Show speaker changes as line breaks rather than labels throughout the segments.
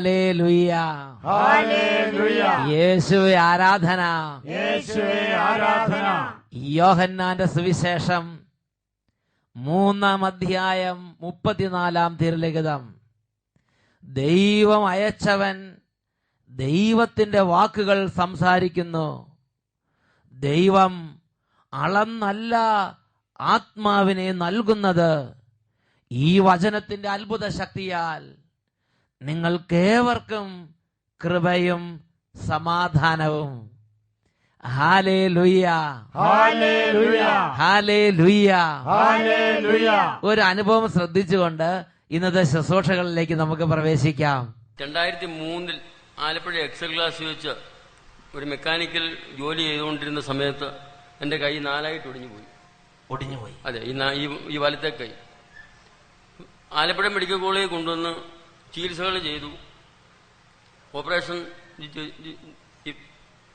ഹാലേ ലുയ്യ
ഹല്ലേലൂയ.
യേശുവെ ആരാധന.
യേശുവേ ആരാധന.
യോഹന്നാന്റെ സുവിശേഷം മൂന്നാം അധ്യായം മുപ്പത്തിനാലാം തിരുലിഖിതം. ദൈവം അയച്ചവൻ ദൈവത്തിന്റെ വാക്കുകൾ സംസാരിക്കുന്നു. ദൈവം അളന്നല്ല ആത്മാവിനെ നൽകുന്നത് ഈ വചനത്തിന്റെ അത്ഭുത ശക്തിയാൽ നിങ്ങൾക്കേവർക്കും കൃപയും സമാധാനവും. ഹാലേ ലുയ്യ
ഹല്ലേലൂയ
ഹാലേ ലുയ്യ
ഹല്ലേലൂയ
ഒരു അനുഭവം ശ്രദ്ധിച്ചുകൊണ്ട് ഇന്നത്തെ ശുശ്രൂഷകളിലേക്ക് നമുക്ക് പ്രവേശിക്കാം.
രണ്ടായിരത്തി മൂന്നിൽ ആലപ്പുഴ എക്സൽ ക്ലാസ് വെച്ച് ഒരു മെക്കാനിക്കൽ ജോലി ചെയ്തുകൊണ്ടിരുന്ന സമയത്ത് എന്റെ കൈ നാലായിട്ട് ഒടിഞ്ഞു പോയി
ഒടിഞ്ഞുപോയി.
അതെ ഈ ഈ ഈ വലത്തെ കൈ. ആലപ്പുഴ മെഡിക്കൽ കോളേജിൽ കൊണ്ടുവന്ന് ചികിത്സകൾ ചെയ്തു. ഓപ്പറേഷൻ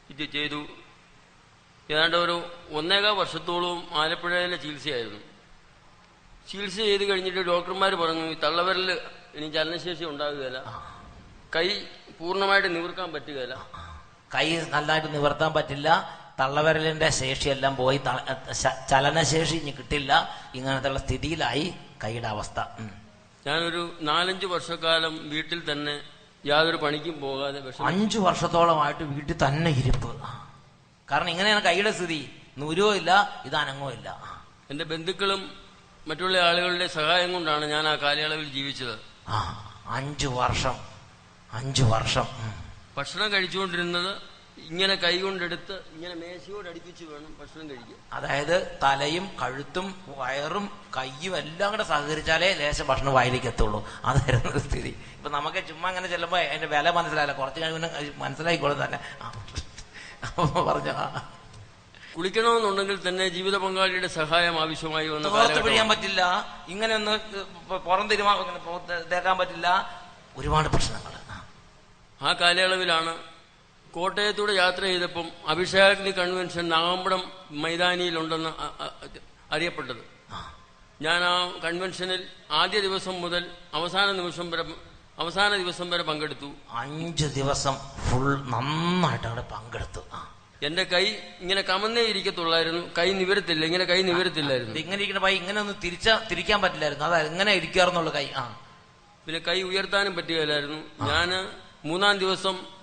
ഇത് ചെയ്തു. ഏതാണ്ട് ഒരു ഒന്നേകാ വർഷത്തോളവും ആലപ്പുഴയിലെ ചികിത്സയായിരുന്നു. ചികിത്സ ചെയ്ത് കഴിഞ്ഞിട്ട് ഡോക്ടർമാർ പറഞ്ഞു ഈ തള്ളവരിൽ ഇനി ചലനശേഷി ഉണ്ടാകുകയില്ല. കൈ പൂർണമായിട്ട് നിവർക്കാൻ പറ്റുകയില്ല.
കൈ നല്ലതായിട്ട് നിവർത്താൻ പറ്റില്ല. തള്ളവിരലിന്റെ ശേഷിയെല്ലാം പോയി. ചലനശേഷി ഇനി കിട്ടില്ല. ഇങ്ങനത്തെ സ്ഥിതിയിലായി കൈയുടെ അവസ്ഥ.
ഞാനൊരു നാലഞ്ച് വർഷക്കാലം വീട്ടിൽ തന്നെ യാതൊരു പണിക്കും പോകാതെ
അഞ്ചു വർഷത്തോളമായിട്ട് വീട്ടിൽ തന്നെ ഇരിപ്പ്. കാരണം ഇങ്ങനെയാണ് കൈയുടെ സ്ഥിതി. നൂരോ ഇല്ല ഇത് അനങ്ങോ ഇല്ല.
എന്റെ ബന്ധുക്കളും മറ്റുള്ള ആളുകളുടെ സഹായം കൊണ്ടാണ് ഞാൻ ആ കാലയളവിൽ ജീവിച്ചത്.
ആ അഞ്ചു വർഷം. അഞ്ചു വർഷം.
ഭക്ഷണം കഴിച്ചുകൊണ്ടിരുന്നത് ഇങ്ങനെ കൈകൊണ്ടെടുത്ത് ഇങ്ങനെ മേശയോട് അടുപ്പിച്ച് വേണം ഭക്ഷണം കഴിക്കുക
അതായത് തലയും കഴുത്തും വയറും കയ്യും എല്ലാം കൂടെ സഹകരിച്ചാലേ ലേശ ഭക്ഷണം വായിലേക്ക് എത്തുള്ളൂ അതായിരുന്നു സ്ഥിതി. ഇപ്പൊ നമുക്ക് ചുമ്മാ അങ്ങനെ ചെല്ലുമ്പോ അതിന്റെ വില മനസ്സിലായില്ല. കുറച്ച് കഴിയുമ്പോൾ മനസ്സിലായിക്കോളും തന്നെ. പറഞ്ഞ
കുളിക്കണമെന്നുണ്ടെങ്കിൽ തന്നെ ജീവിത പങ്കാളിയുടെ സഹായം ആവശ്യമായി വന്ന
പിഴിയാൻ പറ്റില്ല. ഇങ്ങനെ ഒന്ന് പുറം തിരുമാ തേക്കാൻ പറ്റില്ല. ഒരുപാട് പ്രശ്നങ്ങൾ
ആ കാലയളവിലാണ് കോട്ടയത്തൂടെ യാത്ര ചെയ്തപ്പം അഭിഷേകാഗ്നി കൺവെൻഷൻ നാഗമ്പടം മൈതാനിയിലുണ്ടെന്ന് അറിയപ്പെട്ടത്. ഞാൻ ആ കൺവെൻഷനിൽ ആദ്യ ദിവസം മുതൽ അവസാന നിമിഷം വരെ അവസാന ദിവസം വരെ പങ്കെടുത്തു.
അഞ്ച് ദിവസം ഫുൾ നന്നായിട്ട് അവിടെ പങ്കെടുത്തു.
എന്റെ കൈ ഇങ്ങനെ കമന്നേ ഇരിക്കത്തുള്ളായിരുന്നു. കൈ നിവരത്തില്ല ഇങ്ങനെ കൈ നിവരത്തില്ലായിരുന്നു.
ഇങ്ങനെ ഇരിക്കുന്ന പൈ ഇങ്ങനെ ഒന്ന് തിരിച്ച തിരിക്കാൻ പറ്റില്ലായിരുന്നു. അതായത് ഇങ്ങനെ ഇരിക്കാറുന്നുള്ളു കൈ. ആ.
പിന്നെ കൈ ഉയർത്താനും പറ്റുകയില്ലായിരുന്നു. ഞാൻ മൂന്നാം ദിവസം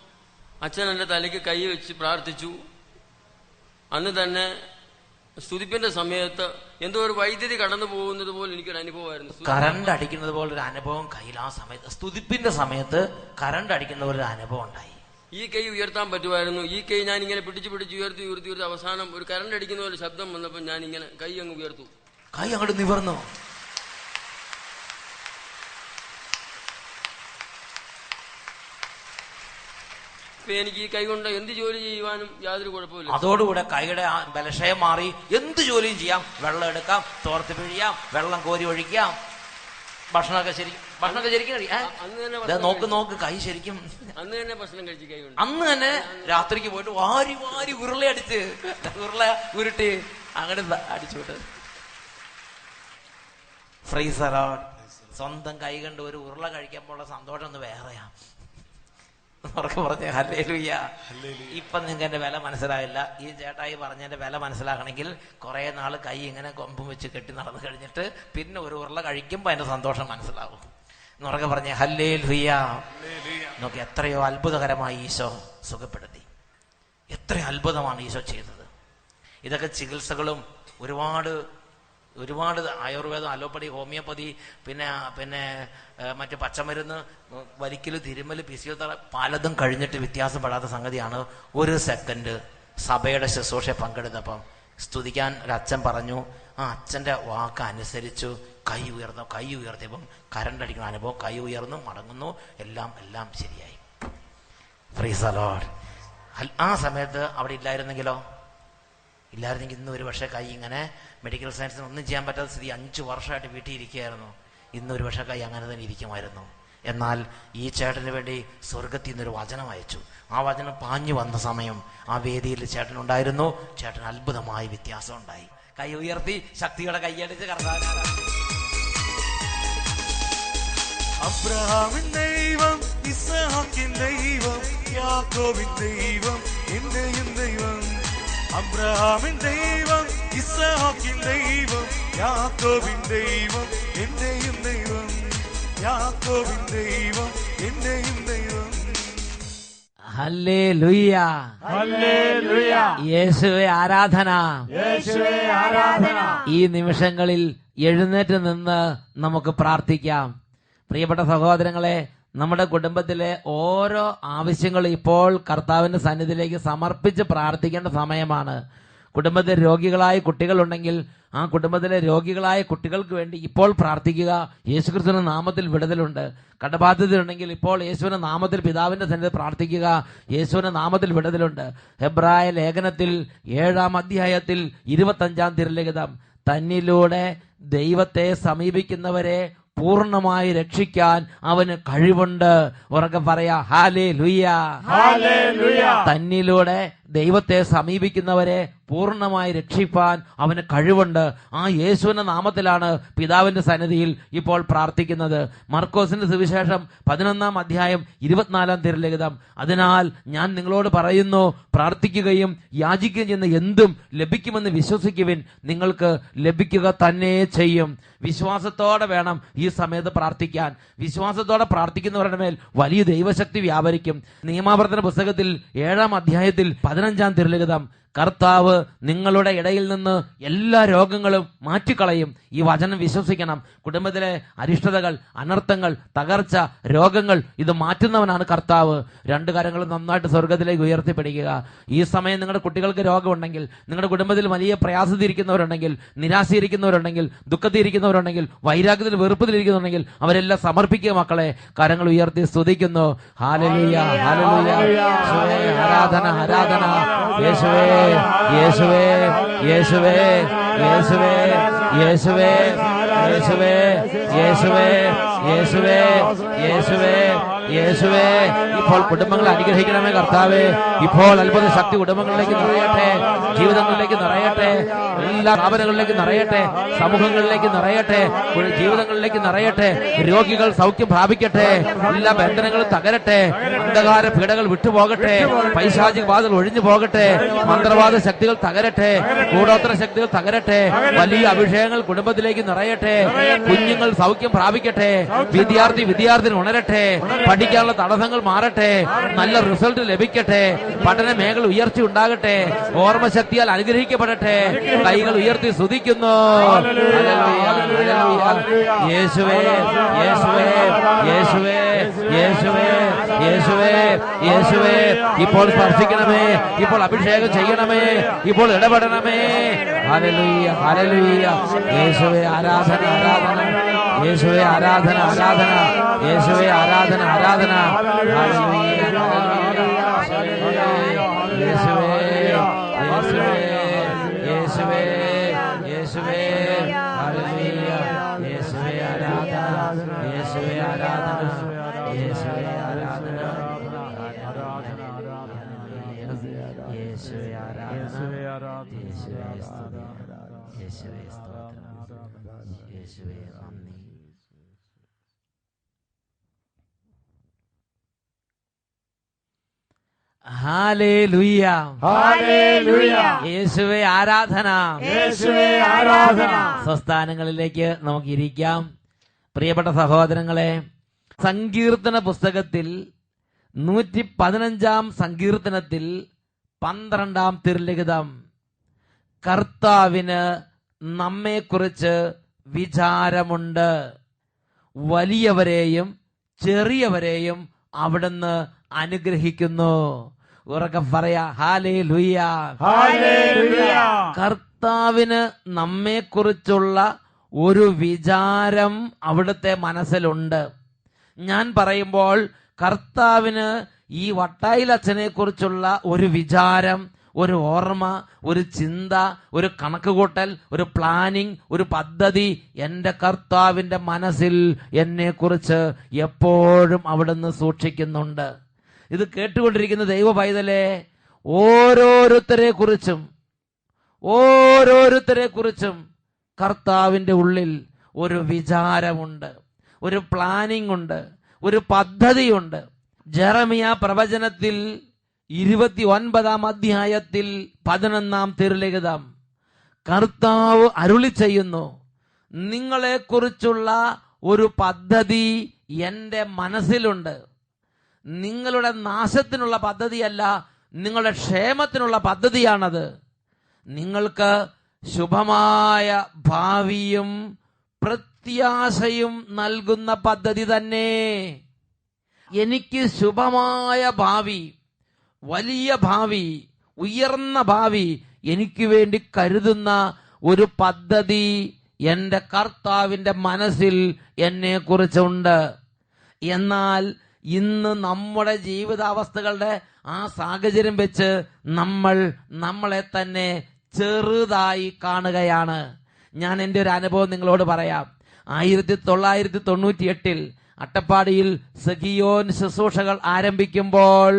അച്ഛൻ എന്റെ തലയ്ക്ക് കൈ വെച്ച് പ്രാർത്ഥിച്ചു. അന്ന് തന്നെ സ്തുതിപ്പിന്റെ സമയത്ത് എന്തോ ഒരു വൈദ്യുതി കടന്നു പോകുന്നത് പോലെ എനിക്കൊരു അനുഭവമായിരുന്നു.
കറണ്ട് അടിക്കുന്നത് പോലെ ഒരു അനുഭവം കയ്യിൽ ആ സമയത്ത് സ്തുതിപ്പിന്റെ സമയത്ത് കറണ്ട് അടിക്കുന്ന പോലെ ഒരു അനുഭവം ഉണ്ടായി.
ഈ കൈ ഉയർത്താൻ പറ്റുമായിരുന്നു. ഈ കൈ ഞാൻ ഇങ്ങനെ പിടിച്ചു പിടിച്ച് ഉയർത്തി ഉയർത്തി ഉയർത്തി അവസാനം ഒരു കറണ്ട് അടിക്കുന്ന പോലെ ശബ്ദം വന്നപ്പോൾ ഞാൻ ഇങ്ങനെ കൈ അങ്ങ് ഉയർത്തു.
കൈ അങ്ങോട്ട് നിവർന്നു.
എനിക്ക് ഈ കൈ കൊണ്ട് എന്ത് ജോലി ചെയ്യുവാനും യാതൊരു കുഴപ്പമില്ല
അതോടുകൂടെ കൈയുടെ ബലക്ഷയം മാറി എന്ത് ജോലിയും ചെയ്യാം. വെള്ളം എടുക്കാം തോർത്ത് പിഴിയാം വെള്ളം കോരി ഒഴിക്കാം. ഭക്ഷണമൊക്കെ ശരി ഭക്ഷണമൊക്കെ ശരിക്കും
ഭക്ഷണം
നോക്ക് നോക്ക് കൈ ശരിക്കും
അന്ന് തന്നെ ഭക്ഷണം കഴിച്ച് കൈ
അന്ന് തന്നെ രാത്രിക്ക് പോയിട്ട് വാരി വാരി ഉരുള അടിച്ച് ഉരുള ഉരുട്ടി അങ്ങനെ അടിച്ചു വിട്ട്. സ്വന്തം കൈ കണ്ട് ഒരു ഉരുള കഴിക്കുമ്പോഴുള്ള സന്തോഷം ഒന്ന് വേറെയാ. ഉറക്കെ പറഞ്ഞ ഹല്ലേലൂയ. ഇപ്പൊ നിങ്ങൾക്ക് എന്റെ വില മനസ്സിലായില്ല. ഈ ചേട്ടായി പറഞ്ഞതിന്റെ വില മനസ്സിലാക്കണമെങ്കിൽ കുറെ നാൾ കൈ ഇങ്ങനെ കൊമ്പും വെച്ച് കെട്ടി നടന്നു കഴിഞ്ഞിട്ട് പിന്നെ ഒരു ഉരുള കഴിക്കുമ്പോ അതിന്റെ സന്തോഷം മനസ്സിലാവും. എന്നുറക്കെ പറഞ്ഞ ഹല്ലേ ലുയ്യ നോക്കി എത്രയോ അത്ഭുതകരമായി ഈശോ സുഖപ്പെടുത്തി. എത്ര അത്ഭുതമാണ് ഈശോ ചെയ്തത്. ഇതൊക്കെ ചികിത്സകളും ഒരുപാട് ഒരുപാട് ആയുർവേദം അലോപ്പതി ഹോമിയോപ്പതി പിന്നെ പിന്നെ മറ്റു പച്ചമരുന്ന് വലിക്കൽ തിരുമൽ ഫിസിയോതെറാപ്പി പലതും കഴിഞ്ഞിട്ട് വ്യത്യാസപ്പെടാത്ത സംഗതിയാണ് ഒരു സെക്കൻഡ് സഭയുടെ ശുശ്രൂഷ പങ്കെടുത്തപ്പം. സ്തുതിക്കാൻ ഒരു അച്ഛൻ പറഞ്ഞു ആ അച്ഛന്റെ വാക്ക് അനുസരിച്ചു കൈ ഉയർന്നു കൈ ഉയർത്തിയപ്പം കരണ്ട് അടിക്കുന്ന അനുഭവം കൈ ഉയർന്നു മടങ്ങുന്നു എല്ലാം എല്ലാം ശരിയായി. ഫ്രീ സലോഡ് ആ സമയത്ത് അവിടെ ഇല്ലായിരുന്നെങ്കിലോ? ഇല്ലായിരുന്നെങ്കിൽ ഇന്ന് ഒരു പക്ഷേ കൈ ഇങ്ങനെ മെഡിക്കൽ സയൻസിന് ഒന്നും ചെയ്യാൻ പറ്റാത്ത സ്ഥിതി അഞ്ച് വർഷമായിട്ട് വീട്ടിൽ ഇരിക്കുകയായിരുന്നു. ഇന്ന് ഒരു പക്ഷേ കൈ അങ്ങനെ തന്നെ ഇരിക്കുമായിരുന്നു. എന്നാൽ ഈ ചേട്ടന് വേണ്ടി സ്വർഗത്തിൽ നിന്നൊരു വചനം അയച്ചു. ആ വചനം പാഞ്ഞു വന്ന സമയം ആ വേദിയിൽ ചേട്ടൻ ഉണ്ടായിരുന്നു. ചേട്ടൻ അത്ഭുതമായി വ്യത്യാസം ഉണ്ടായി. കൈ ഉയർത്തി ശക്തിയുടെ കൈയടിച്ച് കർത്താവ്
അബ്രഹാമിൻ ദൈവം ഇസഹാക്കിൻ ദൈവം യാക്കോബിൻ ദൈവം എന്റെയും ദൈവം അബ്രഹാമിൻ ദൈവം ഇസഹാക്കിൻ ദൈവം യാക്കോബിൻ ദൈവം എന്റെയും ദൈവം യാക്കോബിൻ ദൈവം എന്റെയും ദൈവം.
യേശുവെ ആരാധന.
യേശുവേ ആരാധന.
ഈ നിമിഷങ്ങളിൽ എഴുന്നേറ്റ് നിന്ന് നമുക്ക് പ്രാർത്ഥിക്കാം. പ്രിയപ്പെട്ട സഹോദരങ്ങളെ നമ്മുടെ കുടുംബത്തിലെ ഓരോ ആവശ്യങ്ങളും ഇപ്പോൾ കർത്താവിന്റെ സന്നിധിയിലേക്ക് സമർപ്പിച്ച് പ്രാർത്ഥിക്കേണ്ട സമയമാണ്. കുടുംബത്തിൽ രോഗികളായ കുട്ടികളുണ്ടെങ്കിൽ ആ കുടുംബത്തിലെ രോഗികളായ കുട്ടികൾക്ക് വേണ്ടി ഇപ്പോൾ പ്രാർത്ഥിക്കുക. യേശുക്രിസ്തുവിന്റെ നാമത്തിൽ വിടുതലുണ്ട്. കടബാധ്യതയുണ്ടെങ്കിൽ ഇപ്പോൾ യേശുവിന്റെ നാമത്തിൽ പിതാവിന്റെ സന്നിധി പ്രാർത്ഥിക്കുക. യേശുവിന്റെ നാമത്തിൽ വിടുതലുണ്ട്. ഹെബ്രായ ലേഖനത്തിൽ ഏഴാം അധ്യായത്തിൽ ഇരുപത്തഞ്ചാം തിരലിഖിതം തന്നിലൂടെ ദൈവത്തെ സമീപിക്കുന്നവരെ പൂർണമായി രക്ഷിക്കാൻ അവന് കഴിവുണ്ട്. ഉറക്കെ പറയാ ഹാലേ ലുയ്യ തന്നിലൂടെ ദൈവത്തെ സമീപിക്കുന്നവരെ പൂർണമായി രക്ഷിപ്പാൻ അവന് കഴിവുണ്ട്. ആ യേശുവിന്റെ നാമത്തിലാണ് പിതാവിന്റെ സന്നിധിയിൽ ഇപ്പോൾ പ്രാർത്ഥിക്കുന്നത്. മർക്കോസിന്റെ സുവിശേഷം പതിനൊന്നാം അധ്യായം ഇരുപത്തിനാലാം തിരലിഖിതം അതിനാൽ ഞാൻ നിങ്ങളോട് പറയുന്നു പ്രാർത്ഥിക്കുകയും യാചിക്കുകയും ചെയ്യുന്ന എന്തും ലഭിക്കുമെന്ന് വിശ്വസിക്കുവിൻ. നിങ്ങൾക്ക് ലഭിക്കുക തന്നെ ചെയ്യും. വിശ്വാസത്തോടെ വേണം ഈ സമയത്ത് പ്രാർത്ഥിക്കാൻ. വിശ്വാസത്തോടെ പ്രാർത്ഥിക്കുന്നവരുടെ മേൽ വലിയ ദൈവശക്തി വ്യാപരിക്കും. നിയമാവർത്തന പുസ്തകത്തിൽ ഏഴാം അധ്യായത്തിൽ പതിനഞ്ചാം തിരലിഖിതം കർത്താവ് നിങ്ങളുടെ ഇടയിൽ നിന്ന് എല്ലാ രോഗങ്ങളും മാറ്റിക്കളയും. ഈ വചനം വിശ്വസിക്കണം. കുടുംബത്തിലെ അരിഷ്ടതകൾ അനർത്ഥങ്ങൾ തകർച്ച രോഗങ്ങൾ ഇത് മാറ്റുന്നവനാണ് കർത്താവ്. രണ്ട് കാര്യങ്ങളും നന്നായിട്ട് സ്വർഗത്തിലേക്ക് ഉയർത്തിപ്പിടിക്കുക. ഈ സമയം നിങ്ങളുടെ കുട്ടികൾക്ക് രോഗമുണ്ടെങ്കിൽ നിങ്ങളുടെ കുടുംബത്തിൽ വലിയ പ്രയാസത്തിരിക്കുന്നവരുണ്ടെങ്കിൽ നിരാശയിരിക്കുന്നവരുണ്ടെങ്കിൽ ദുഃഖത്തിരിക്കുന്നവരുണ്ടെങ്കിൽ വൈരാഗ്യത്തിൽ വെറുപ്പത്തിലിരിക്കുന്നുണ്ടെങ്കിൽ അവരെല്ലാം സമർപ്പിക്കുക മക്കളെ. കരങ്ങൾ ഉയർത്തി സ്തുതിക്കുന്നു. ഹാലലിയ ഹാലലിയ. ആരാധന ആരാധന. യേശുവേ. Yes, we. Yes, we. Yes, Yesuve, Yes, Yesuve, യേശുവേ യേശുവേ യേശുവേ യേശുവേ യേശുവേ. ഇപ്പോൾ കുടുംബങ്ങളെ അനുഗ്രഹിക്കണമേ കർത്താവേ. ഇപ്പോൾ അത്ഭുത ശക്തി കുടുംബങ്ങളിലേക്ക് നിറയട്ടെ ജീവിതങ്ങളിലേക്ക് നിറയട്ടെ എല്ലാ സ്ഥാപനങ്ങളിലേക്ക് നിറയട്ടെ സമൂഹങ്ങളിലേക്ക് നിറയട്ടെ ജീവിതങ്ങളിലേക്ക് നിറയട്ടെ രോഗികൾ സൗഖ്യം പ്രാപിക്കട്ടെ എല്ലാ ബന്ധനങ്ങളും തകരട്ടെ അന്ധകാര പീഡകൾ വിട്ടുപോകട്ടെ പൈശാചിക ബാധകൾ ഒഴിഞ്ഞു പോകട്ടെ മന്ത്രവാദ ശക്തികൾ തകരട്ടെ കൂടോത്തര ശക്തികൾ തകരട്ടെ വലിയ അഭിഷേകങ്ങൾ കുടുംബത്തിലേക്ക് നിറയട്ടെ കുഞ്ഞുങ്ങൾ സൗഖ്യം പ്രാപിക്കട്ടെ. വിദ്യാർത്ഥി വിദ്യാർത്ഥിനി ഉണരട്ടെ. പഠിക്കാനുള്ള തടസ്സങ്ങൾ മാറട്ടെ. നല്ല റിസൾട്ട് ലഭിക്കട്ടെ. പഠന മേഖല ഉയർച്ച ഉണ്ടാകട്ടെ. ഓർമ്മശക്തിയാൽ അനുഗ്രഹിക്കപ്പെടട്ടെ. കൈകൾ ഉയർത്തി സ്തുതിക്കുന്നു. യേശുവേ യേശുവേ യേശുവേ യേശുവേ. യേശുവേ യേശുവേ ഇപ്പോൾ സ്പർശിക്കണമേ ഇപ്പോൾ അഭിഷേകം ചെയ്യണമേ ഇപ്പോൾ ഇടപെടണമേ. ഹല്ലേലൂയ ഹല്ലേലൂയ യേശുവേ ആരാധന ആരാധന. യേശുവേ ആരാധന ആരാധന. യേശുവേ ആരാധന ആരാധന. ഹല്ലേലൂയ യേശുവേ നന്ദി യേശുവേ ആരാധന.
യേശുവേ ആരാധന.
സംസ്ഥാനങ്ങളിലേക്ക് നമുക്ക് ഇരിക്കാം പ്രിയപ്പെട്ട സഹോദരങ്ങളെ സങ്കീർത്തന പുസ്തകത്തിൽ നൂറ്റി പതിനഞ്ചാം സങ്കീർത്തനത്തിൽ പന്ത്രണ്ടാം തിരുലിഖിതം. കർത്താവിന് നമ്മെക്കുറിച്ച് വിചാരമുണ്ട്. വലിയവരെയും ചെറിയവരെയും അവിടുന്ന് അനുഗ്രഹിക്കുന്നു. ഉറക്കെ പറയാ ഹാലേ ലുയ്യ കർത്താവിന് നമ്മെക്കുറിച്ചുള്ള ഒരു വിചാരം അവിടുത്തെ മനസ്സിലുണ്ട്. ഞാൻ പറയുമ്പോൾ കർത്താവിന് ഈ വട്ടായിലച്ഛനെ കുറിച്ചുള്ള ഒരു വിചാരം ഒരു ഓർമ്മ ഒരു ചിന്ത ഒരു കണക്കുകൂട്ടൽ ഒരു പ്ലാനിങ് ഒരു പദ്ധതി എന്റെ കർത്താവിന്റെ മനസ്സിൽ എന്നെക്കുറിച്ച് എപ്പോഴും അവിടുന്ന് സൂക്ഷിക്കുന്നുണ്ട്. ഇത് കേട്ടുകൊണ്ടിരിക്കുന്ന ദൈവ പൈതലെ ഓരോരുത്തരെ കുറിച്ചും ഓരോരുത്തരെ കുറിച്ചും കർത്താവിന്റെ ഉള്ളിൽ ഒരു വിചാരമുണ്ട് ഒരു പ്ലാനിംഗ് ഉണ്ട് ഒരു പദ്ധതിയുണ്ട്. ജെറമിയ പ്രവചനത്തിൽ ഇരുപത്തി ഒൻപതാം അധ്യായത്തിൽ പതിനൊന്നാം തിരുലിഖിതം. കർത്താവ് അരുളി ചെയ്യുന്നു നിങ്ങളെക്കുറിച്ചുള്ള ഒരു പദ്ധതി എന്റെ മനസ്സിലുണ്ട്. നിങ്ങളുടെ നാശത്തിനുള്ള പദ്ധതിയല്ല നിങ്ങളുടെ ക്ഷേമത്തിനുള്ള പദ്ധതിയാണത്. നിങ്ങൾക്ക് ശുഭമായ ഭാവിയും പ്രത്യാശയും നൽകുന്ന പദ്ധതി തന്നെ. എനിക്ക് ശുഭമായ ഭാവി വലിയ ഭാവി ഉയർന്ന ഭാവി എനിക്ക് വേണ്ടി കരുതുന്ന ഒരു പദ്ധതി എന്റെ കർത്താവിന്റെ മനസ്സിൽ എന്നെ കുറിച്ചുണ്ട് എന്നാൽ ഇന്ന് നമ്മുടെ ജീവിതാവസ്ഥകളുടെ ആ സാഹചര്യം വെച്ച് നമ്മൾ നമ്മളെ തന്നെ ചെറുതായി കാണുകയാണ്. ഞാൻ എന്റെ ഒരു അനുഭവം നിങ്ങളോട് പറയാം. ആയിരത്തി തൊള്ളായിരത്തി തൊണ്ണൂറ്റി എട്ടിൽ അട്ടപ്പാടിയിൽ സഖിയോൻ ശുശ്രൂഷകൾ ആരംഭിക്കുമ്പോൾ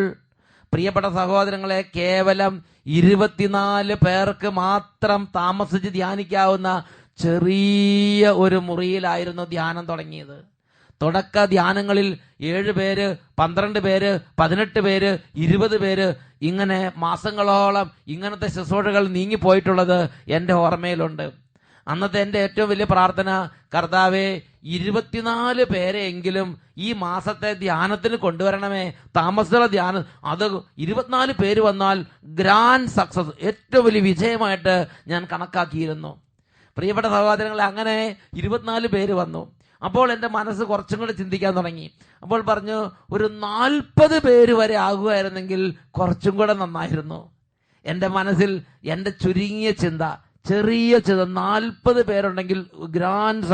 പ്രിയപ്പെട്ട സഹോദരങ്ങളെ കേവലം ഇരുപത്തിനാല് പേർക്ക് മാത്രം താമസിച്ച് ധ്യാനിക്കാവുന്ന ചെറിയ ഒരു മുറിയിലായിരുന്നു ധ്യാനം തുടങ്ങിയത്. തുടക്ക ധ്യാനങ്ങളിൽ ഏഴ് പേര് പന്ത്രണ്ട് പേര് പതിനെട്ട് പേര് ഇരുപത് പേര് ഇങ്ങനെ മാസങ്ങളോളം ഇങ്ങനത്തെ ശുശ്രൂഷകൾ നീങ്ങിപ്പോയിട്ടുള്ളത് എന്റെ ഓർമ്മയിലുണ്ട്. അന്നത്തെ എന്റെ ഏറ്റവും വലിയ പ്രാർത്ഥന കർത്താവെ ഇരുപത്തിനാല് പേരെയെങ്കിലും ഈ മാസത്തെ ധ്യാനത്തിന് കൊണ്ടുവരണമേ. താമസമുള്ള ധ്യാനം അത് ഇരുപത്തിനാല് പേര് വന്നാൽ ഗ്രാൻഡ് സക്സസ് ഏറ്റവും വലിയ വിജയമായിട്ട് ഞാൻ കണക്കാക്കിയിരുന്നു. പ്രിയപ്പെട്ട സഹോദരങ്ങളെ അങ്ങനെ ഇരുപത്തിനാല് പേര് വന്നു. അപ്പോൾ എന്റെ മനസ്സ് കുറച്ചും കൂടി ചിന്തിക്കാൻ തുടങ്ങി. അപ്പോൾ പറഞ്ഞു ഒരു നാൽപ്പത് പേര് വരെ ആകുമായിരുന്നെങ്കിൽ കുറച്ചും കൂടെ നന്നായിരുന്നു. എന്റെ മനസ്സിൽ എന്റെ ചുരുങ്ങിയ ചിന്ത ചെറിയ ചിന്ത നാൽപ്പത് പേരുണ്ടെങ്കിൽ ഗ്രാൻഡ് സ-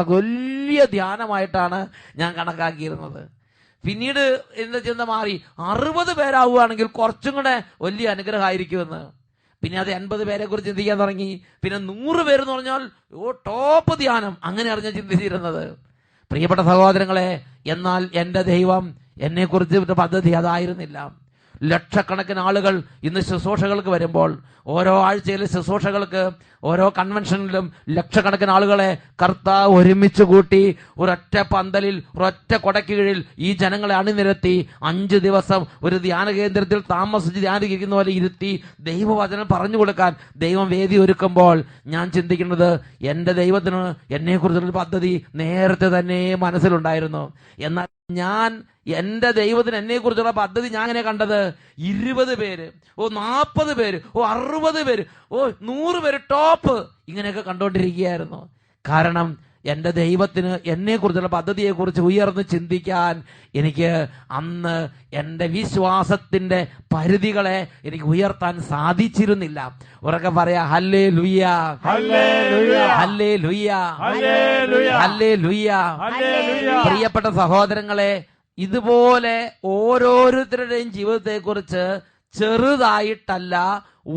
വലിയ ധ്യാനമായിട്ടാണ് ഞാൻ കണക്കാക്കിയിരുന്നത്. പിന്നീട് എന്റെ ചിന്ത മാറി അറുപത് പേരാവുകയാണെങ്കിൽ കുറച്ചും കൂടെ വലിയ അനുഗ്രഹമായിരിക്കുമെന്ന്. പിന്നെ അത് എൺപത് പേരെ കുറിച്ച് ചിന്തിക്കാൻ തുടങ്ങി. പിന്നെ നൂറ് പേരെന്ന് പറഞ്ഞാൽ ഓ ടോപ്പ് ധ്യാനം അങ്ങനെ അറിഞ്ഞ ചിന്തിച്ചിരുന്നത്. പ്രിയപ്പെട്ട സഹോദരങ്ങളെ എന്നാൽ എന്റെ ദൈവം എന്നെക്കുറിച്ച് പദ്ധതി അതായിരുന്നില്ല. ലക്ഷക്കണക്കിന് ആളുകൾ ഇന്ന് ശുശ്രൂഷകൾക്ക് വരുമ്പോൾ ഓരോ ആഴ്ചയിലെ ശുശ്രൂഷകൾക്ക് ഓരോ കൺവെൻഷനിലും ലക്ഷക്കണക്കിന് ആളുകളെ കർത്താവ് ഒരുമിച്ച് കൂട്ടി ഒരൊറ്റ പന്തലിൽ ഒരൊറ്റ കൊടയ്ക്ക് കീഴിൽ ഈ ജനങ്ങളെ അണിനിരത്തി അഞ്ച് ദിവസം ഒരു ധ്യാന കേന്ദ്രത്തിൽ താമസിച്ച് ധ്യാനിക്കുന്ന പോലെ ഇരുത്തി ദൈവവചനം പറഞ്ഞു കൊടുക്കാൻ ദൈവം വേദി ഒരുക്കുമ്പോൾ ഞാൻ ചിന്തിക്കുന്നത് എന്റെ ദൈവത്തിന് എന്നെക്കുറിച്ചുള്ള പദ്ധതി നേരത്തെ തന്നെ മനസ്സിലുണ്ടായിരുന്നു. എന്നാൽ ഞാൻ എന്റെ ദൈവത്തിന് എന്നെ കുറിച്ചുള്ള പദ്ധതി ഞാൻ എങ്ങനെ കണ്ടത്? ഇരുപത് പേര് ഓ നാൽപ്പത് പേര് ഓ അറുപത് പേര് ഓ നൂറ് പേര് ടോപ്പ് ഇങ്ങനെയൊക്കെ കണ്ടുകൊണ്ടിരിക്കുകയായിരുന്നു കാരണം എന്റെ ദൈവത്തിന് എന്നെക്കുറിച്ചുള്ള പദ്ധതിയെക്കുറിച്ച് പദ്ധതിയെ കുറിച്ച് ഉയർന്ന് ചിന്തിക്കാൻ എനിക്ക് അന്ന് എന്റെ വിശ്വാസത്തിന്റെ പരിധികളെ എനിക്ക് ഉയർത്താൻ സാധിച്ചിരുന്നില്ല ഉറക്കെ പറയാ ഹല്ലേ ലുയ്യ. ഹല്ലേ ലുയ്യ. ഹല്ലേ ലുയ്യ. പ്രിയപ്പെട്ട സഹോദരങ്ങളെ ഇതുപോലെ ഓരോരുത്തരുടെയും ജീവിതത്തെക്കുറിച്ച് ചെറുതായിട്ടല്ല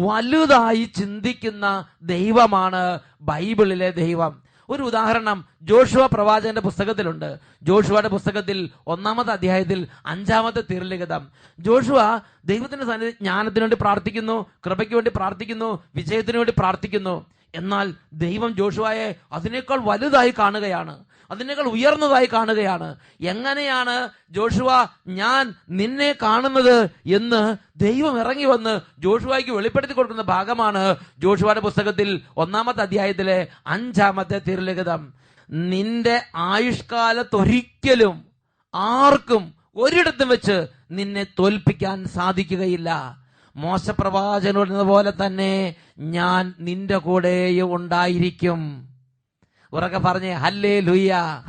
വലുതായി ചിന്തിക്കുന്ന ദൈവമാണ് ബൈബിളിലെ ദൈവം ഒരു ഉദാഹരണം ജോഷുവ പ്രവാചകന്റെ പുസ്തകത്തിലുണ്ട്. ജോഷുവയുടെ പുസ്തകത്തിൽ ഒന്നാമത്തെ അധ്യായത്തിൽ അഞ്ചാമത്തെ തീർലിഖിതം ജോഷുവ ദൈവത്തിന്റെ സന്നിധി ജ്ഞാനത്തിന് വേണ്ടി പ്രാർത്ഥിക്കുന്നു കൃപയ്ക്ക് വേണ്ടി പ്രാർത്ഥിക്കുന്നു വിജയത്തിന് വേണ്ടി പ്രാർത്ഥിക്കുന്നു. എന്നാൽ ദൈവം ജോഷുവയെ അതിനേക്കാൾ വലുതായി കാണുകയാണ്. അതിനേക്കാൾ ഉയർന്നതായി കാണുകയാണ്. എങ്ങനെയാണ് ജോഷുവ ഞാൻ നിന്നെ കാണുന്നത് എന്ന് ദൈവം ഇറങ്ങി വന്ന് ജോഷുവായിക്ക് വെളിപ്പെടുത്തി കൊടുക്കുന്ന ഭാഗമാണ് ജോഷുവയുടെ പുസ്തകത്തിൽ ഒന്നാമത്തെ അധ്യായത്തിലെ അഞ്ചാമത്തെ തിരുലിഖിതം. നിന്റെ ആയുഷ്കാലത്തൊരിക്കലും ആർക്കും ഒരിടത്തും വെച്ച് നിന്നെ തോൽപ്പിക്കാൻ സാധിക്കുകയില്ല. മോശപ്രവാചനോടുന്നത് പോലെ തന്നെ ഞാൻ നിന്റെ കൂടെയും ഉണ്ടായിരിക്കും. ഉറക്കെ പറഞ്ഞേ ഹല്ലേ ലുയ്യ.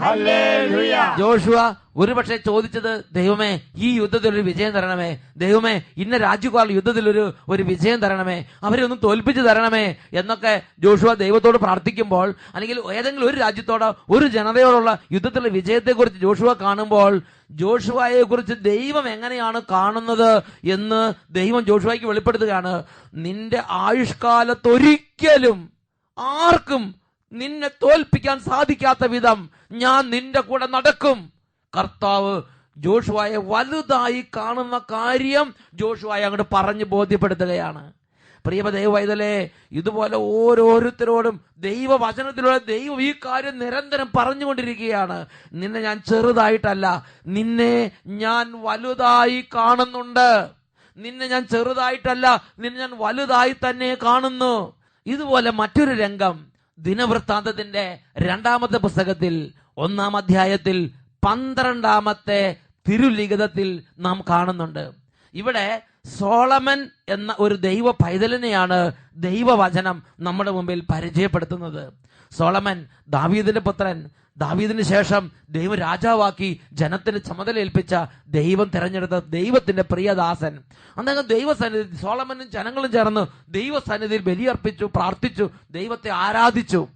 ജോഷുവ ഒരുപക്ഷെ ചോദിച്ചത് ദൈവമേ ഈ യുദ്ധത്തിൽ ഒരു വിജയം തരണമേ. ദൈവമേ ഇന്ന രാജ്യക്കാർ യുദ്ധത്തിൽ ഒരു ഒരു വിജയം തരണമേ. അവരെ ഒന്ന് തോൽപ്പിച്ച് തരണമേ. എന്നൊക്കെ ജോഷുവ ദൈവത്തോട് പ്രാർത്ഥിക്കുമ്പോൾ അല്ലെങ്കിൽ ഏതെങ്കിലും ഒരു രാജ്യത്തോടോ ഒരു ജനതയോടുള്ള യുദ്ധത്തിലുള്ള വിജയത്തെക്കുറിച്ച് ജോഷുവ കാണുമ്പോൾ ജോഷുവയെ കുറിച്ച് ദൈവം എങ്ങനെയാണ് കാണുന്നത് എന്ന് ദൈവം ജോഷുവയ്ക്ക് വെളിപ്പെടുത്തുകയാണ്. നിന്റെ ആയുഷ്കാലത്തൊരിക്കലും ആർക്കും നിന്നെ തോൽപ്പിക്കാൻ സാധിക്കാത്ത വിധം ഞാൻ നിന്റെ കൂടെ നടക്കും. കർത്താവ് ജോഷുവായെ വലുതായി കാണുന്ന കാര്യം ജോഷുവായി അങ്ങോട്ട് പറഞ്ഞു ബോധ്യപ്പെടുത്തുകയാണ്. പ്രിയമ ദൈവവൈതലേ ഇതുപോലെ ഓരോരുത്തരോടും ദൈവവചനത്തിലൂടെ ദൈവം ഈ കാര്യം നിരന്തരം പറഞ്ഞുകൊണ്ടിരിക്കുകയാണ്. നിന്നെ ഞാൻ ചെറുതായിട്ടല്ല നിന്നെ ഞാൻ വലുതായി കാണുന്നുണ്ട്. നിന്നെ ഞാൻ ചെറുതായിട്ടല്ല നിന്നെ ഞാൻ വലുതായി തന്നെ കാണുന്നു. ഇതുപോലെ മറ്റൊരു രംഗം. ദിനവൃത്താന്തത്തിന്റെ രണ്ടാമത്തെ പുസ്തകത്തിൽ ഒന്നാം അധ്യായത്തിൽ പന്ത്രണ്ടാമത്തെ തിരുലിഖിതത്തിൽ നാം കാണുന്നുണ്ട്. ഇവിടെ സോളമൻ എന്ന ഒരു ദൈവ പൈതലിനെയാണ് ദൈവവചനം നമ്മുടെ മുമ്പിൽ പരിചയപ്പെടുത്തുന്നത്. സോളമൻ ദാവീദിന്റെ പുത്രൻ ദാവീദിന് ശേഷം ദൈവം രാജാവാക്കി ജനത്തിന് ചുമതല ഏൽപ്പിച്ച ദൈവം തിരഞ്ഞെടുത്ത ദൈവത്തിന്റെ പ്രിയദാസൻ അന്നേരം ദൈവസന്നിധി സോളമനും ജനങ്ങളും ചേർന്ന് ദൈവസന്നിധിയിൽ ബലിയർപ്പിച്ചു പ്രാർത്ഥിച്ചു ദൈവത്തെ ആരാധിച്ചു.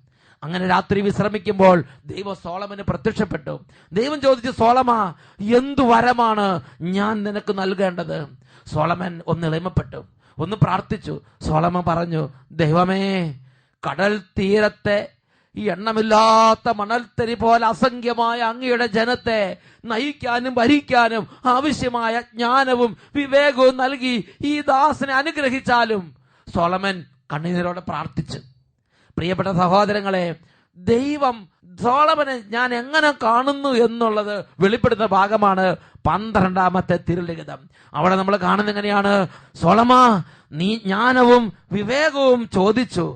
അങ്ങനെ രാത്രി വിശ്രമിക്കുമ്പോൾ ദൈവം സോളമന് പ്രത്യക്ഷപ്പെട്ടു. ദൈവം ചോദിച്ചു സോളമ എന്തു വരമാണ് ഞാൻ നിനക്ക് നൽകേണ്ടത്? സോളമൻ ഒന്ന് എളിമപ്പെട്ടു ഒന്ന് പ്രാർത്ഥിച്ചു. സോളമ പറഞ്ഞു ദൈവമേ കടൽ തീരത്തെ ഈ എണ്ണമില്ലാത്ത മണൽത്തരി പോലെ അസംഖ്യമായ അങ്ങയുടെ ജനത്തെ നയിക്കാനും ഭരിക്കാനും ആവശ്യമായ ജ്ഞാനവും വിവേകവും നൽകി ഈ ദാസനെ അനുഗ്രഹിച്ചാലും സോളമൻ കണ്ണീരോടെ പ്രാർത്ഥിച്ചു. പ്രിയപ്പെട്ട സഹോദരങ്ങളെ ദൈവം സോളമനെ ഞാൻ എങ്ങനെ കാണുന്നു എന്നുള്ളത് വെളിപ്പെടുത്തുന്ന ഭാഗമാണ് പന്ത്രണ്ടാമത്തെ തിരുലിഖിതം. അവിടെ നമ്മൾ കാണുന്നത് എങ്ങനെയാണ്? സോളമ നീ ജ്ഞാനവും വിവേകവും ചോദിച്ചു.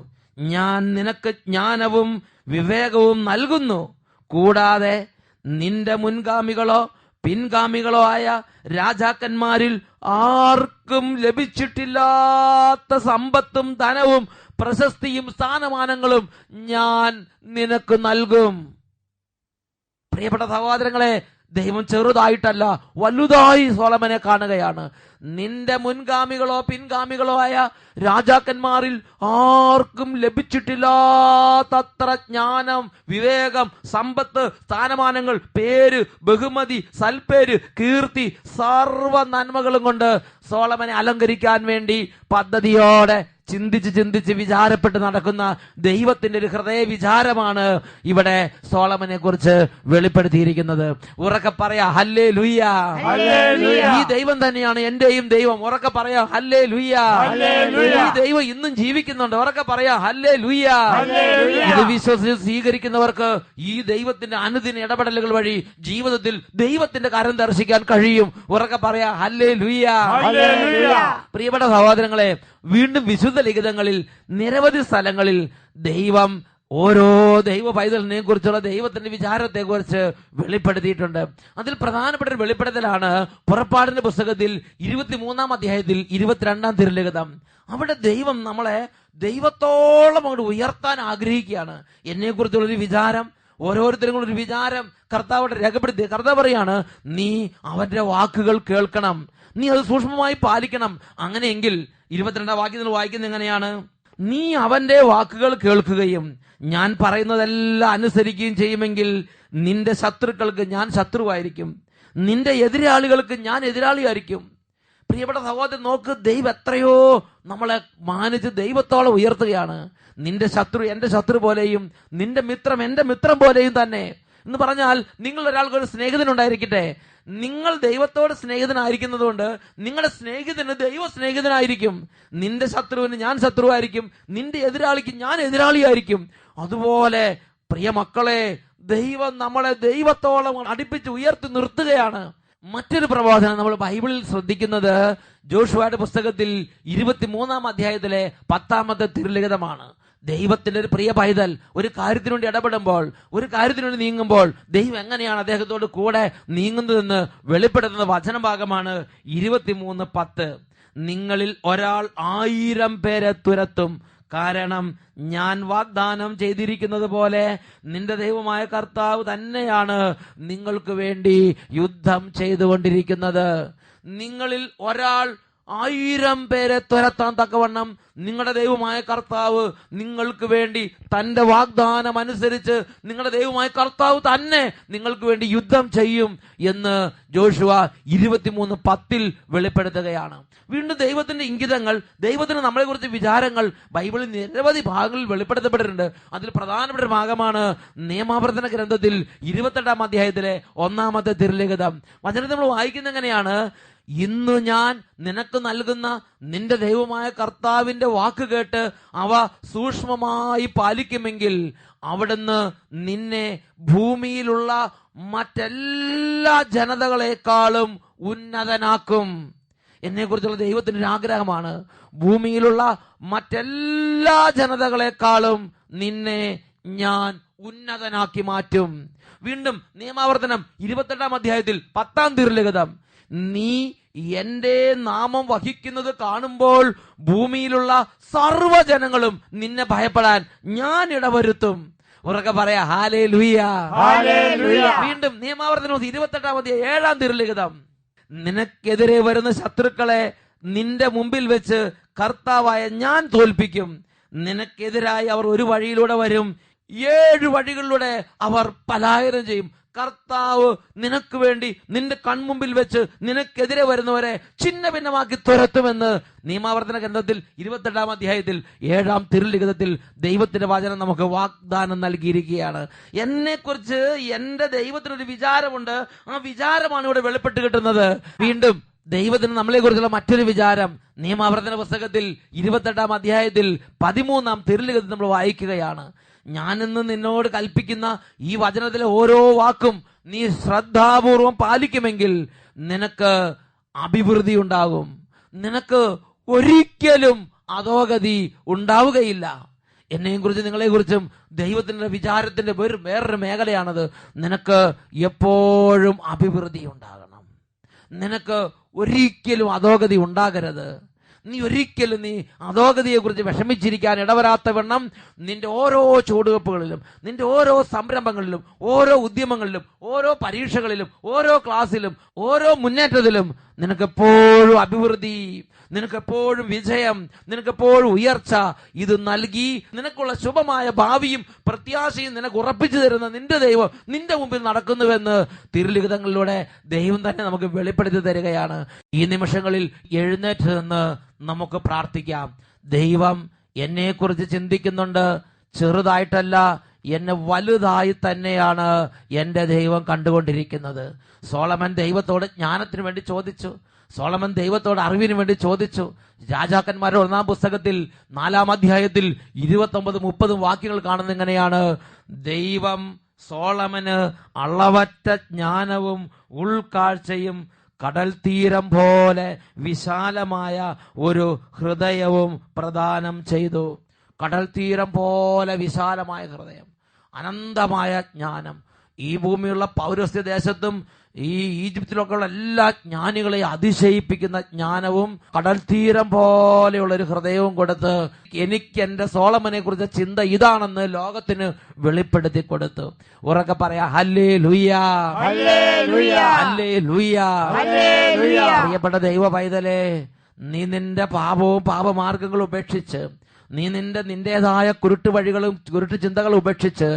ഞാൻ നിനക്ക് ജ്ഞാനവും വിവേകവും നൽകുന്നു. കൂടാതെ നിന്റെ മുൻഗാമികളോ പിൻഗാമികളോ ആയ രാജാക്കന്മാരിൽ ആർക്കും ലഭിച്ചിട്ടില്ലാത്ത സമ്പത്തും ധനവും പ്രശസ്തിയും സ്ഥാനമാനങ്ങളും ഞാൻ നിനക്ക് നൽകും. പ്രിയപ്പെട്ട സഹോദരങ്ങളെ ദൈവം ചെറുതായിട്ടല്ല വലുതായി സോളമനെ കാണുകയാണ്. നിന്റെ മുൻഗാമികളോ പിൻഗാമികളോ ആയ രാജാക്കന്മാരിൽ ആർക്കും ലഭിച്ചിട്ടില്ലാത്തത്ര ജ്ഞാനം വിവേകം സമ്പത്ത് സ്ഥാനമാനങ്ങൾ പേര് ബഹുമതി സൽപ്പേര് കീർത്തി സർവ നന്മകളും കൊണ്ട് സോളമനെ അലങ്കരിക്കാൻ വേണ്ടി പദ്ധതിയോടെ ചിന്തിച്ച് ചിന്തിച്ച് വിചാരപ്പെട്ട് നടക്കുന്ന ദൈവത്തിന്റെ ഒരു ഹൃദയ വിചാരമാണ് ഇവിടെ സോളമനെ കുറിച്ച് വെളിപ്പെടുത്തിയിരിക്കുന്നത് ഉറക്കെ പറയാ ഹല്ലേ ലുയ്യ. ഈ ദൈവം തന്നെയാണ് എന്റെയും ദൈവം ഉറക്കെ പറയാ ഹല്ലേ ലുയ്യ. ഈ ദൈവം ഇന്നും ജീവിക്കുന്നുണ്ട് ഉറക്കെ പറയാ ഹല്ലേ ലുയ്യ. ഇത് വിശ്വസിച്ച് സ്വീകരിക്കുന്നവർക്ക് ഈ ദൈവത്തിന്റെ അനുദിന ഇടപെടലുകൾ വഴി ജീവിതത്തിൽ ദൈവത്തിന്റെ കരം ദർശിക്കാൻ കഴിയും ഉറക്കെ പറയാ ഹല്ലേ ലുയ്യ. പ്രിയപ്പെട്ട സഹോദരങ്ങളെ വീണ്ടും വിശുദ്ധ ലിഖിതങ്ങളിൽ നിരവധി സ്ഥലങ്ങളിൽ ദൈവം ഓരോ ദൈവ പൈതലിനെ കുറിച്ചുള്ള ദൈവത്തിന്റെ വിചാരത്തെ കുറിച്ച് വെളിപ്പെടുത്തിയിട്ടുണ്ട്. അതിൽ പ്രധാനപ്പെട്ട ഒരു വെളിപ്പെടുത്തലാണ് പുറപ്പാടിന്റെ പുസ്തകത്തിൽ ഇരുപത്തിമൂന്നാം അധ്യായത്തിൽ ഇരുപത്തിരണ്ടാം തിരുലിഖിതം. അവിടെ ദൈവം നമ്മളെ ദൈവത്തോളം അങ്ങോട്ട് ഉയർത്താൻ ആഗ്രഹിക്കുകയാണ്. എന്നെ കുറിച്ചുള്ള ഒരു വിചാരം ഓരോരുത്തരും കൂടെ ഒരു വിചാരം കർത്താവിടെ രേഖപ്പെടുത്തി. കർത്താവ് പറയാണ് നീ അവന്റെ വാക്കുകൾ കേൾക്കണം. നീ അത് സൂക്ഷ്മമായി പാലിക്കണം. അങ്ങനെയെങ്കിൽ ഇരുപത്തിരണ്ടാം വാക്യത്തിൽ വായിക്കുന്നത് എങ്ങനെയാണ്? നീ അവന്റെ വാക്കുകൾ കേൾക്കുകയും ഞാൻ പറയുന്നതെല്ലാം അനുസരിക്കുകയും ചെയ്യുമെങ്കിൽ നിന്റെ ശത്രുക്കൾക്ക് ഞാൻ ശത്രുവായിരിക്കും. നിന്റെ എതിരാളികൾക്ക് ഞാൻ എതിരാളിയായിരിക്കും. പ്രിയപ്പെട്ട സഹോദരൻ നോക്ക് ദൈവം എത്രയോ നമ്മളെ മാനിച്ച് ദൈവത്തോളം ഉയർത്തുകയാണ്. നിന്റെ ശത്രു എന്റെ ശത്രു പോലെയും നിന്റെ മിത്രം എന്റെ മിത്രം പോലെയും തന്നെ. എന്ന് പറഞ്ഞാൽ നിങ്ങൾ ഒരാൾക്ക് ഒരു സ്നേഹിതനുണ്ടായിരിക്കട്ടെ. നിങ്ങൾ ദൈവത്തോട് സ്നേഹിതനായിരിക്കുന്നത് കൊണ്ട് നിങ്ങളുടെ സ്നേഹിതന് ദൈവ സ്നേഹിതനായിരിക്കും. നിന്റെ ശത്രുവിന് ഞാൻ ശത്രുവായിരിക്കും. നിന്റെ എതിരാളിക്ക് ഞാൻ എതിരാളിയായിരിക്കും. അതുപോലെ പ്രിയ മക്കളെ ദൈവം നമ്മളെ ദൈവത്തോളം അടുപ്പിച്ച് ഉയർത്തി നിർത്തുകയാണ്. മറ്റൊരു പ്രബോധനം നമ്മൾ ബൈബിളിൽ ശ്രദ്ധിക്കുന്നത് ജോഷുവയുടെ പുസ്തകത്തിൽ ഇരുപത്തിമൂന്നാം അധ്യായത്തിലെ പത്താമത്തെ തിരുലിഖിതമാണ്. ദൈവത്തിന്റെ ഒരു പ്രിയ പൈതൽ ഒരു കാര്യത്തിനു വേണ്ടി ഇടപെടുമ്പോൾ ഒരു കാര്യത്തിനു വേണ്ടി നീങ്ങുമ്പോൾ ദൈവം എങ്ങനെയാണ് അദ്ദേഹത്തോട് കൂടെ നീങ്ങുന്നതെന്ന് വെളിപ്പെടുത്തുന്ന വചനഭാഗമാണ് ഇരുപത്തിമൂന്ന് പത്ത്. നിങ്ങളിൽ ഒരാൾ ആയിരം പേരെ തുരത്തും. കാരണം ഞാൻ വാഗ്ദാനം ചെയ്തിരിക്കുന്നത് പോലെ നിന്റെ ദൈവമായ കർത്താവ് തന്നെയാണ് നിങ്ങൾക്ക് വേണ്ടി യുദ്ധം ചെയ്തുകൊണ്ടിരിക്കുന്നത്. നിങ്ങളിൽ ഒരാൾ ആയിരം പേരെ തുരത്താൻ തക്കവണ്ണം നിങ്ങളുടെ ദൈവമായ കർത്താവ് നിങ്ങൾക്ക് വേണ്ടി തന്റെ വാഗ്ദാനം അനുസരിച്ച് നിങ്ങളുടെ ദൈവമായ കർത്താവ് തന്നെ നിങ്ങൾക്ക് വേണ്ടി യുദ്ധം ചെയ്യും എന്ന് ജോഷുവ ഇരുപത്തിമൂന്ന് പത്തിൽ വെളിപ്പെടുത്തുകയാണ്. വീണ്ടും ദൈവത്തിന്റെ ഇംഗിതങ്ങൾ ദൈവത്തിന് നമ്മളെ കുറിച്ച് വിചാരങ്ങൾ ബൈബിളിൽ നിരവധി ഭാഗങ്ങളിൽ വെളിപ്പെടുത്തപ്പെട്ടിട്ടുണ്ട്. അതിൽ പ്രധാനപ്പെട്ട ഒരു ഭാഗമാണ് നിയമാവർത്തന ഗ്രന്ഥത്തിൽ ഇരുപത്തെട്ടാം അധ്യായത്തിലെ ഒന്നാമത്തെ തിരുലിഖിതം. വചനത്തിൽ നമ്മൾ വായിക്കുന്ന എങ്ങനെയാണ്? ഇന്ന് ഞാൻ നിനക്ക് നൽകുന്ന നിന്റെ ദൈവമായ കർത്താവിന്റെ വാക്ക് കേട്ട് അവ സൂക്ഷ്മമായി പാലിക്കുമെങ്കിൽ അവിടുന്ന് നിന്നെ ഭൂമിയിലുള്ള മറ്റെല്ലാ ജനതകളെക്കാളും ഉന്നതനാക്കും. എന്നെക്കുറിച്ചുള്ള ദൈവത്തിന്റെ ഒരു ആഗ്രഹമാണ് ഭൂമിയിലുള്ള മറ്റെല്ലാ ജനതകളെക്കാളും നിന്നെ ഞാൻ ഉന്നതനാക്കി മാറ്റും. വീണ്ടും നിയമാവർത്തനം ഇരുപത്തെട്ടാം അധ്യായത്തിൽ പത്താം തിരുലിഖിതം നീ എന്റെ നാമം വഹിക്കുന്നത് കാണുമ്പോൾ ഭൂമിയിലുള്ള സർവജനങ്ങളും നിന്നെ ഭയപ്പെടാൻ ഞാൻ ഇടവരുത്തും. ഉറക്കെ പറയാ ഹാലേ
ലുയ.
വീണ്ടും നിയമാവർത്തനം ഇരുപത്തെട്ടാം അധ്യായം ഏഴാം തിരുലിഖിതം. നിനക്കെതിരെ വരുന്ന ശത്രുക്കളെ നിന്റെ മുമ്പിൽ വെച്ച് കർത്താവായ ഞാൻ തോൽപ്പിക്കും. നിനക്കെതിരായി അവർ ഒരു വഴിയിലൂടെ വരും. ഏഴ് വഴികളിലൂടെ അവർ പലായനം ചെയ്യും. കർത്താവ് നിനക്ക് വേണ്ടി നിന്റെ കൺമുമ്പിൽ വെച്ച് നിനക്കെതിരെ വരുന്നവരെ ചിന്ന ഭിന്നമാക്കി തുരത്തുമെന്ന് നിയമാവർത്തന ഗ്രന്ഥത്തിൽ ഇരുപത്തെട്ടാം അധ്യായത്തിൽ ഏഴാം തിരുലിഖിതത്തിൽ ദൈവത്തിന്റെ വചനം നമുക്ക് വാഗ്ദാനം നൽകിയിരിക്കുകയാണ്. എന്നെക്കുറിച്ച് എന്റെ ദൈവത്തിനൊരു വിചാരമുണ്ട്. ആ വിചാരമാണ് ഇവിടെ വെളിപ്പെട്ട് കിട്ടുന്നത്. വീണ്ടും ദൈവത്തിന് നമ്മളെ കുറിച്ചുള്ള മറ്റൊരു വിചാരം നിയമാവർത്തന പുസ്തകത്തിൽ ഇരുപത്തെട്ടാം അധ്യായത്തിൽ പതിമൂന്നാം തിരുലിഖിതത്തിൽ നമ്മൾ വായിക്കുകയാണ്. ഞാനിന്ന് നിന്നോട് കൽപ്പിക്കുന്ന ഈ വചനത്തിലെ ഓരോ വാക്കും നീ ശ്രദ്ധാപൂർവം പാലിക്കുമെങ്കിൽ നിനക്ക് അഭിവൃദ്ധി ഉണ്ടാകും. നിനക്ക് ഒരിക്കലും അധോഗതി ഉണ്ടാവുകയില്ല. എന്നെയും കുറിച്ച് നിങ്ങളെ കുറിച്ചും ദൈവത്തിന്റെ വിചാരത്തിന്റെ വേറെ വേറൊരു മേഖലയാണത്. നിനക്ക് എപ്പോഴും അഭിവൃദ്ധി ഉണ്ടാകണം. നിനക്ക് ഒരിക്കലും അധോഗതി ഉണ്ടാകരുത്. നീ ഒരിക്കലും നീ അധോഗതിയെക്കുറിച്ച് വിഷമിച്ചിരിക്കാൻ ഇടവരാത്ത വണ്ണം നിന്റെ ഓരോ ചുവടുവെപ്പുകളിലും നിന്റെ ഓരോ സംരംഭങ്ങളിലും ഓരോ ഉദ്യമങ്ങളിലും ഓരോ പരീക്ഷകളിലും ഓരോ ക്ലാസ്സിലും ഓരോ മുന്നേറ്റത്തിലും നിനക്കെപ്പോഴും അഭിവൃദ്ധി നിനക്കെപ്പോഴും വിജയം നിനക്കെപ്പോഴും ഉയർച്ച ഇത് നൽകി നിനക്കുള്ള ശുഭമായ ഭാവിയും പ്രത്യാശയും നിനക്ക് ഉറപ്പിച്ചു തരുന്ന നിന്റെ ദൈവം നിന്റെ മുമ്പിൽ നടക്കുന്നുവെന്ന് തിരുലിഖിതങ്ങളിലൂടെ ദൈവം തന്നെ നമുക്ക് വെളിപ്പെടുത്തി തരികയാണ്. ഈ നിമിഷങ്ങളിൽ എഴുന്നേറ്റ് നിന്ന് നമുക്ക് പ്രാർത്ഥിക്കാം. ദൈവം എന്നെക്കുറിച്ച് ചിന്തിക്കുന്നുണ്ട്. ചെറുതായിട്ടല്ല എന്നെ വലുതായി തന്നെയാണ് എന്റെ ദൈവം കണ്ടുകൊണ്ടിരിക്കുന്നത്. സോളമൻ ദൈവത്തോട് ജ്ഞാനത്തിന് വേണ്ടി ചോദിച്ചു. സോളമൻ ദൈവത്തോട് അറിവിന് വേണ്ടി ചോദിച്ചു. രാജാക്കന്മാരുടെ ഒന്നാം പുസ്തകത്തിൽ നാലാം അധ്യായത്തിൽ ഇരുപത്തി ഒമ്പത് മുപ്പതും വാക്യങ്ങൾ കാണുന്ന ഇങ്ങനെയാണ് ദൈവം സോളമന് അളവറ്റ ജ്ഞാനവും ഉൾക്കാഴ്ചയും കടൽ തീരം പോലെ വിശാലമായ ഒരു ഹൃദയവും പ്രദാനം ചെയ്തു. കടൽ തീരം പോലെ വിശാലമായ ഹൃദയം അനന്തമായ ജ്ഞാനം. ഈ ഭൂമിയുള്ള പൗരസ്ത്യ ദേശത്തും ഈ ഈജിപ്തിലൊക്കെയുള്ള എല്ലാ ജ്ഞാനികളെയും അതിശയിപ്പിക്കുന്ന ജ്ഞാനവും കടൽ തീരം പോലെയുള്ള ഒരു ഹൃദയവും കൊടുത്ത് എനിക്ക് എന്റെ സോളമനെ കുറിച്ച ചിന്ത ഇതാണെന്ന് ലോകത്തിന് വെളിപ്പെടുത്തി കൊടുത്തു ഉറക്കെ പറയാ ഹല്ലേ ലുയ്യ. ഹല്ലേ ലുയ്യ. പ്രിയപ്പെട്ട ദൈവ പൈതലേ നീ നിന്റെ പാപവും പാപമാർഗങ്ങളും ഉപേക്ഷിച്ച് നീ നിന്റെ നിന്റേതായ കുരുട്ട് വഴികളും കുരുട്ട് ചിന്തകളും ഉപേക്ഷിച്ച്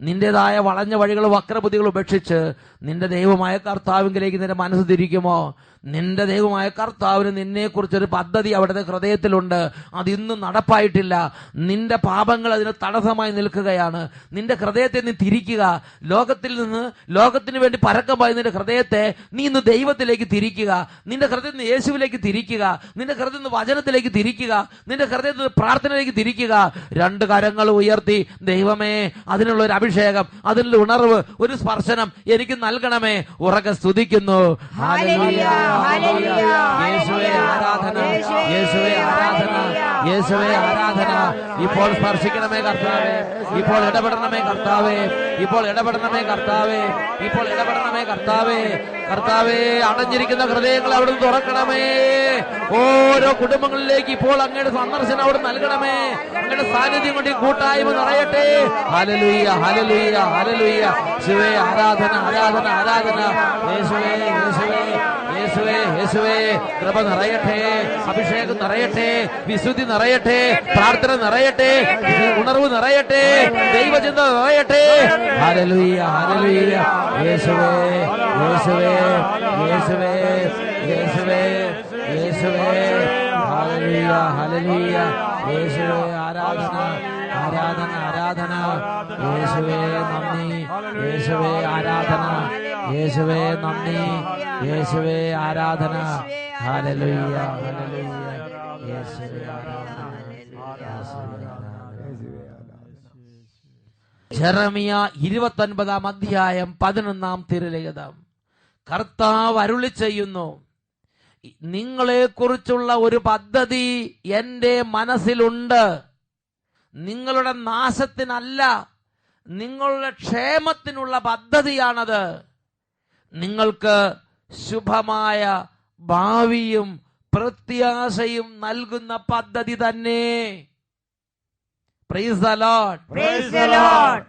നിന്റേതായ വളഞ്ഞ വഴികൾ വക്രബുദ്ധികൾ ഉപേക്ഷിച്ച് നിന്റെ ദൈവമായ കർത്താവിങ്കിലേക്ക് നിന്റെ മനസ്സ് തിരിക്കുമോ? നിന്റെ ദൈവമായ കർത്താവിന് നിന്നെ കുറിച്ചൊരു പദ്ധതി അവിടുത്തെ ഹൃദയത്തിലുണ്ട്. അതിന്നും നടപ്പായിട്ടില്ല. നിന്റെ പാപങ്ങൾ അതിന് തടസ്സമായി നിൽക്കുകയാണ്. നിന്റെ ഹൃദയത്തെ നീ തിരിക്കുക. ലോകത്തിൽ നിന്ന് ലോകത്തിന് വേണ്ടി പരക്കമായി നിന്റെ ഹൃദയത്തെ നീ ഇന്ന് ദൈവത്തിലേക്ക് തിരിക്കുക. നിന്റെ ഹൃദയത്തിൽ നിന്ന് യേശുവിലേക്ക് തിരിക്കുക. നിന്റെ ഹൃദയത്തിൽ നിന്ന് വചനത്തിലേക്ക് തിരിക്കുക. നിന്റെ ഹൃദയത്തിൽ നിന്ന് പ്രാർത്ഥനയിലേക്ക് തിരിക്കുക. രണ്ട് കരങ്ങൾ ഉയർത്തി ദൈവമേ അതിനുള്ള ഒരു അഭിഷേകം അതിനുള്ള ഉണർവ് ഒരു സ്പർശനം എനിക്ക് നൽകണമേ. ഉറക്കെ സ്തുതിക്കുന്നു.
ഹല്ലേലൂയ,
യേശുവേ ആരാധന.
യേശുവേ,
ആരാധന. യേശുവേ ആരാധന. ഇപ്പോൾ സ്പർശിക്കണമേ കർത്താവേ. ഇപ്പോൾ ഇടപെടണമേ കർത്താവേ. ഇപ്പോൾ ഇടപെടണമേ കർത്താവേ. ഇപ്പോൾ ഇടപെടണമേ കർത്താവേ. കർത്താവേ അടഞ്ഞിരിക്കുന്ന ഹൃദയങ്ങൾ അവിടെ തുറക്കണമേ. ഓരോ കുടുംബങ്ങളിലേക്ക് ഇപ്പോൾ അങ്ങയുടെ സന്ദർശനം അവിടെ നൽകണമേ. അങ്ങയുടെ സാന്നിധ്യം കൊണ്ട് കൂട്ടായ്മ നിറയട്ടെ. ഹലലുയ്യ ഹലലുയ്യ ഹലലുയ്യ ശിവേ ആരാധന ആരാധന ആരാധന. യേശുവേ യേശുവേ. യേശുവേ യേശുവേ കൃപ നിറയട്ടെ അഭിഷേകം നിറയട്ടെ വിശുദ്ധി നിറയട്ടെ പ്രാർത്ഥന നിറയട്ടെ ഉണർവ് നിറയട്ടെ ദൈവചിന്ത നിറയട്ടെ. ഹല്ലേലൂയ ഹല്ലേലൂയ. യേശുവേ യേശുവേ യേശുവേ യേശുവേ യേശുവേ. ഹല്ലേലൂയ ഹല്ലേലൂയ. യേശുവേ ആരാധന ആരാധന ആരാധന. യേശുവേ നന്ദി. യേശുവേ ആരാധന. യേശുവേ നന്ദി. യേശുവേ ആരാധന. ഹല്ലേലൂയ. യേശുവേ ആരാധന. ജെറമിയ ഇരുപത്തൊൻപതാം അധ്യായം പതിനൊന്നാം തിരുലിഖിതം കർത്താവ് അരുളി ചെയ്യുന്നു. നിങ്ങളെ കുറിച്ചുള്ള ഒരു പദ്ധതി എന്റെ മനസ്സിലുണ്ട്. നിങ്ങളുടെ നാശത്തിനല്ല നിങ്ങളുടെ ക്ഷേമത്തിനുള്ള പദ്ധതിയാണത്. നിങ്ങൾക്ക് ശുഭമായ ഭാവിയും പ്രത്യാശയും നൽകുന്ന പദ്ധതി തന്നെ praise the lord
Praise the Lord.